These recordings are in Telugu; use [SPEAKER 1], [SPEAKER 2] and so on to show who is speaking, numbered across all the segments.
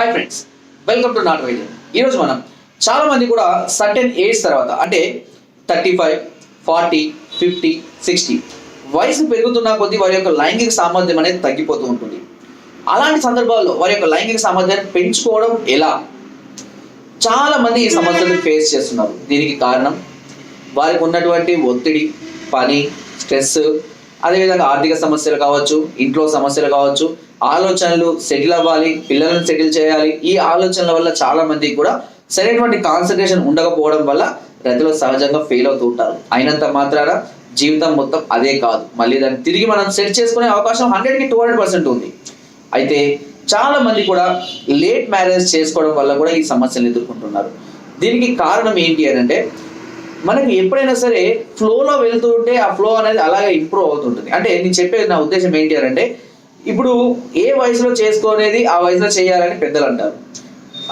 [SPEAKER 1] హాయ్ ఫ్రెండ్స్ వెల్కమ్ టు నాట్ వైద్యం ఈరోజు మనం చాలామంది కూడా సర్టెన్ ఏజ్ తర్వాత అంటే thirty five forty fifty sixty వయసు పెరుగుతున్న కొద్దీ వారి యొక్క లైంగిక సామర్థ్యం అనేది తగ్గిపోతూ ఉంటుంది. అలాంటి సందర్భాల్లో వారి యొక్క లైంగిక సామర్థ్యాన్ని పెంచుకోవడం ఎలా? చాలామంది ఈ సమస్యను ఫేస్ చేస్తున్నారు. దీనికి కారణం వారికి ఉన్నటువంటి ఒత్తిడి పని స్ట్రెస్ అదేవిధంగా ఆర్థిక సమస్యలు కావచ్చు ఇంట్లో సమస్యలు కావచ్చు ఆలోచనలు సెటిల్ అవ్వాలి పిల్లలను సెటిల్ చేయాలి. ఈ ఆలోచనల వల్ల చాలా మందికి కూడా సరైనటువంటి కాన్సన్ట్రేషన్ ఉండకపోవడం వల్ల ప్రజలు సహజంగా ఫెయిల్ అవుతూ ఉంటారు. అయినంత మాత్రాన జీవితం మొత్తం అదే కాదు. మళ్ళీ దాన్ని తిరిగి మనం సెట్ చేసుకునే అవకాశం హండ్రెడ్కి టూ హండ్రెడ్ పర్సెంట్ ఉంది. అయితే చాలా మంది కూడా లేట్ మ్యారేజ్ చేసుకోవడం వల్ల కూడా ఈ సమస్యలు ఎదుర్కొంటున్నారు. దీనికి కారణం ఏంటి అని అంటే మనకి ఎప్పుడైనా సరే ఫ్లోలో వెళ్తుంటే ఆ ఫ్లో అనేది అలాగే ఇంప్రూవ్ అవుతుంటుంది. అంటే నేను చెప్పేది నా ఉద్దేశం ఏంటి అంటే ఇప్పుడు ఏ వయసులో చేసుకోనేది ఆ వయసులో చేయాలని పెద్దలు అంటారు.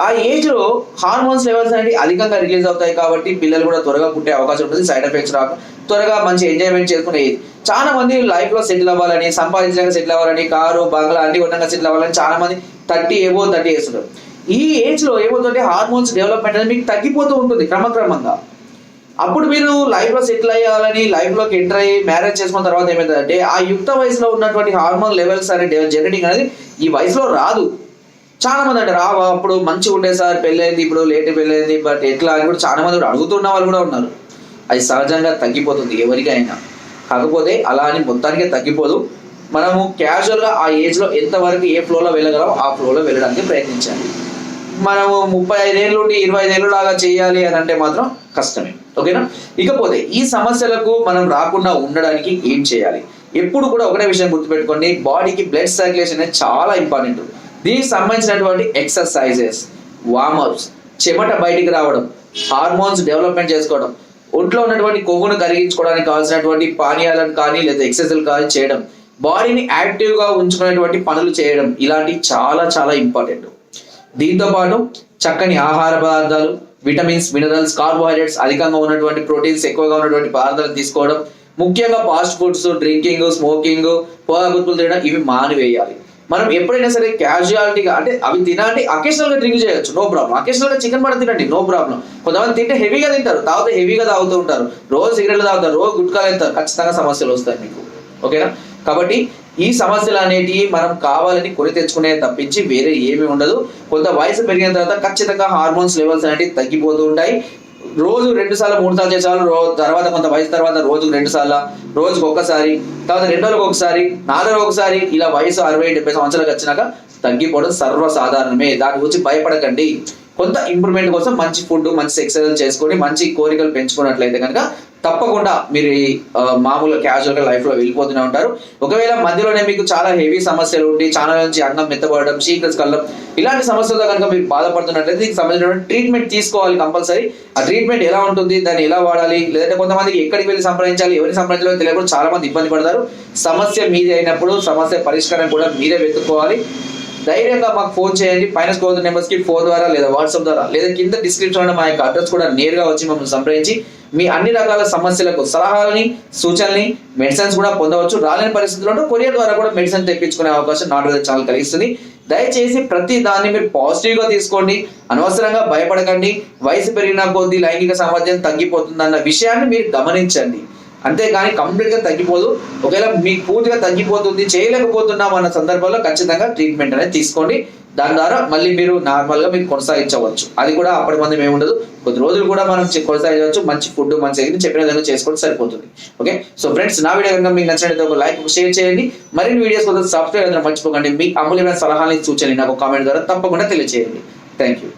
[SPEAKER 1] ఆ ఏజ్లో హార్మోన్స్ లెవెల్స్ అనేవి అధికంగా రిలీజ్ అవుతాయి కాబట్టి పిల్లలు కూడా త్వరగా పుట్టే అవకాశం ఉంటుంది సైడ్ ఎఫెక్ట్స్ రాక త్వరగా మంచి ఎంజాయ్మెంట్ చేసుకునే ఏజ్. చాలా మంది లైఫ్లో సెటిల్ అవ్వాలని సంపాదించడానికి సెటిల్ అవ్వాలని కారు బంగ్లా అన్ని ఉండగా సెటిల్ అవ్వాలని చాలా మంది థర్టీ ఏవో థర్టీ చేస్తున్నారు ఈ ఏజ్లో ఏమవుతుంటే హార్మోన్స్ డెవలప్మెంట్ అనేది మీకు తగ్గిపోతూ ఉంటుంది క్రమక్రమంగా. అప్పుడు మీరు లైఫ్లో సెటిల్ అయ్యాలని లైఫ్లోకి ఎంటర్ అయ్యి మ్యారేజ్ చేసుకున్న తర్వాత ఏమైందంటే ఆ యుక్త వయసులో ఉన్నటువంటి హార్మోన్ లెవెల్స్ అనే జనరేటింగ్ అనేది ఈ వయసులో రాదు. చాలా మంది అంటే రావా అప్పుడు మంచిగా ఉండే సార్ పెళ్ళైంది ఇప్పుడు లేట్ పెళ్ళైంది బట్ ఎట్లా? అని కూడా చాలా మంది కూడా అడుగుతున్న వాళ్ళు కూడా ఉన్నారు. అది సహజంగా తగ్గిపోతుంది ఎవరికైనా. కాకపోతే అలా అని మొత్తానికే తగ్గిపోదు. మనము క్యాజువల్గా ఆ ఏజ్లో ఎంతవరకు ఏ ఫ్లోలో వెళ్ళగలం ఆ ఫ్లోలో వెళ్ళడానికి ప్రయత్నించాలి. మనము ముప్పై ఐదేళ్ళు నుండి ఇరవై ఐదేళ్ళు లాగా చేయాలి అని అంటే మాత్రం కష్టమే. ఓకేనా? ఇకపోతే ఈ సమస్యలకు మనం రాకుండా ఉండడానికి ఏం చేయాలి? ఎప్పుడు కూడా ఒకటే విషయం గుర్తుపెట్టుకోండి బాడీకి బ్లడ్ సర్క్యులేషన్ అనేది చాలా ఇంపార్టెంట్. దీనికి సంబంధించినటువంటి ఎక్సర్సైజెస్ వార్మప్స్ చెమట బయటికి రావడం హార్మోన్స్ డెవలప్మెంట్ చేసుకోవడం ఒంట్లో ఉన్నటువంటి కొవ్వును కరిగించుకోవడానికి కావాల్సినటువంటి పానీయాలను కానీ లేదా ఎక్సర్సైజులు కానీ చేయడం బాడీని యాక్టివ్గా ఉంచుకునేటువంటి పనులు చేయడం ఇలాంటివి చాలా చాలా ఇంపార్టెంట్. దీంతో పాటు చక్కని ఆహార పదార్థాలు విటమిన్స్ మినరల్స్ కార్బోహైడ్రేట్స్ అధికంగా ఉన్నటువంటి ప్రోటీన్స్ ఎక్కువగా ఉన్నటువంటి పదార్థాలు తీసుకోవడం ముఖ్యంగా ఫాస్ట్ ఫుడ్స్ డ్రింకింగ్ స్మోకింగ్ పొగాకుతులు తినడం ఇవి మానివేయాలి. మనం ఎప్పుడైనా సరే క్యాజువాలిటీగా అంటే అవి తినాలి అకేషనల్గా డ్రింక్ చేయొచ్చు. నో ప్రాబ్లం అకేషనల్గా చికెన్ మటన్ తినండి. నో ప్రాబ్లం కొంతమంది తింటే హెవీగా తింటారు. తాగితే హెవీగా తాగుతూ ఉంటారు. రోజు సిగరెట్లు తాగుతారు. రోజు గుట్కాలు తింటారు. ఖచ్చితంగా సమస్యలు వస్తాయి మీకు. ఓకేనా? కాబట్టి ఈ సమస్యలు అనేటివి మనం కావాలని కొని తెచ్చుకునే తప్పించి వేరే ఏమీ ఉండదు. కొంత వయసు పెరిగిన తర్వాత ఖచ్చితంగా హార్మోన్స్ లెవెల్స్ అనేటివి తగ్గిపోతూ ఉంటాయి. రోజు రెండు సార్లు మూడు సార్లు చేసాలు తర్వాత కొంత వయసు తర్వాత రోజుకు రెండు సార్లు రోజుకు ఒక్కసారి తర్వాత రెండు రోజులకు ఒకసారి నాలుగు ఒకసారి ఇలా వయసు అరవై డెబ్బై సంవత్సరాలకు వచ్చినాక తగ్గిపోవడం సర్వసాధారణమే. దాని గురించి భయపడకండి. కొంత ఇంప్రూవ్మెంట్ కోసం మంచి ఫుడ్ మంచి ఎక్సర్సైజ్ చేసుకొని మంచి కోరికలు పెంచుకున్నట్లయితే కనుక తప్పకుండా మీరు మామూలుగా క్యాజువల్ లైఫ్లో వెళ్ళిపోతూనే ఉంటారు. ఒకవేళ మధ్యలోనే మీకు చాలా హెవీ సమస్యలు ఉండి చాలా నుంచి అన్నం మెత్తబడడం చీకట్స్ కలడం ఇలాంటి సమస్యలతో కనుక మీరు బాధపడుతున్నట్లయితే దీనికి సంబంధించిన ట్రీట్మెంట్ తీసుకోవాలి కంపల్సరీ ఆ ట్రీట్మెంట్ ఎలా ఉంటుంది దాన్ని ఎలా వాడాలి లేదంటే కొంతమందికి ఎక్కడికి వెళ్ళి సంప్రదించాలి ఎవరిని సంప్రదించాలో తెలియకుండా చాలా మంది ఇబ్బంది పడతారు. సమస్య మీదే అయినప్పుడు సమస్య పరిష్కారం కూడా మీరే వెతుక్కోవాలి. ధైర్యంగా మాకు ఫోన్ చేయండి. పైన స్కోర్ నెంబర్స్కి ఫోన్ ద్వారా లేదా వాట్సాప్ ద్వారా లేదా కింద డిస్క్రిప్షన్ మా యొక్క అడ్రస్ కూడా నేరుగా వచ్చి మమ్మల్ని సంప్రదించి మీ అన్ని రకాల సమస్యలకు సలహాలని సూచనని మెడిసిన్స్ కూడా పొందవచ్చు. రాలేని పరిస్థితుల్లో కొరియర్ ద్వారా కూడా మెడిసిన్ తెప్పించుకునే అవకాశం నాటు చాలా ఛానల్ కలిగిస్తుంది. దయచేసి ప్రతి దాన్ని మీరు పాజిటివ్గా తీసుకోండి. అనవసరంగా భయపడకండి. వయసు పెరిగిన కొద్దీ లైంగిక సామర్థ్యం తగ్గిపోతుందన్న విషయాన్ని మీరు గమనించండి. అంతేగాని కంప్లీట్గా తగ్గిపోదు. ఒకవేళ మీకు పూర్తిగా తగ్గిపోతుంది చేయలేకపోతున్నాం అన్న సందర్భంలో ఖచ్చితంగా ట్రీట్మెంట్ అనేది తీసుకోండి. దాని ద్వారా మళ్ళీ మీరు నార్మల్గా మీరు కొనసాగించవచ్చు. అది కూడా అప్పటి మంది ఏమి ఉండదు కొద్ది రోజులు కూడా మనం కొనసాగించవచ్చు. మంచి ఫుడ్ మంచి ఇది చెప్పిన విధంగా చేసుకోవడం సరిపోతుంది. ఓకే సో ఫ్రెండ్స్ నా వీడియో కనుక మీకు నచ్చినట్లయితే ఒక లైక్ షేర్ చేయండి. మరిన్ని వీడియోస్ కోసం సబ్స్క్రైబ్ మర్చిపోకండి. మీ అమూల్యమైన సలహాలని సూచనలు నాకు కామెంట్ ద్వారా తప్పకుండా తెలియజేయండి థ్యాంక్ యూ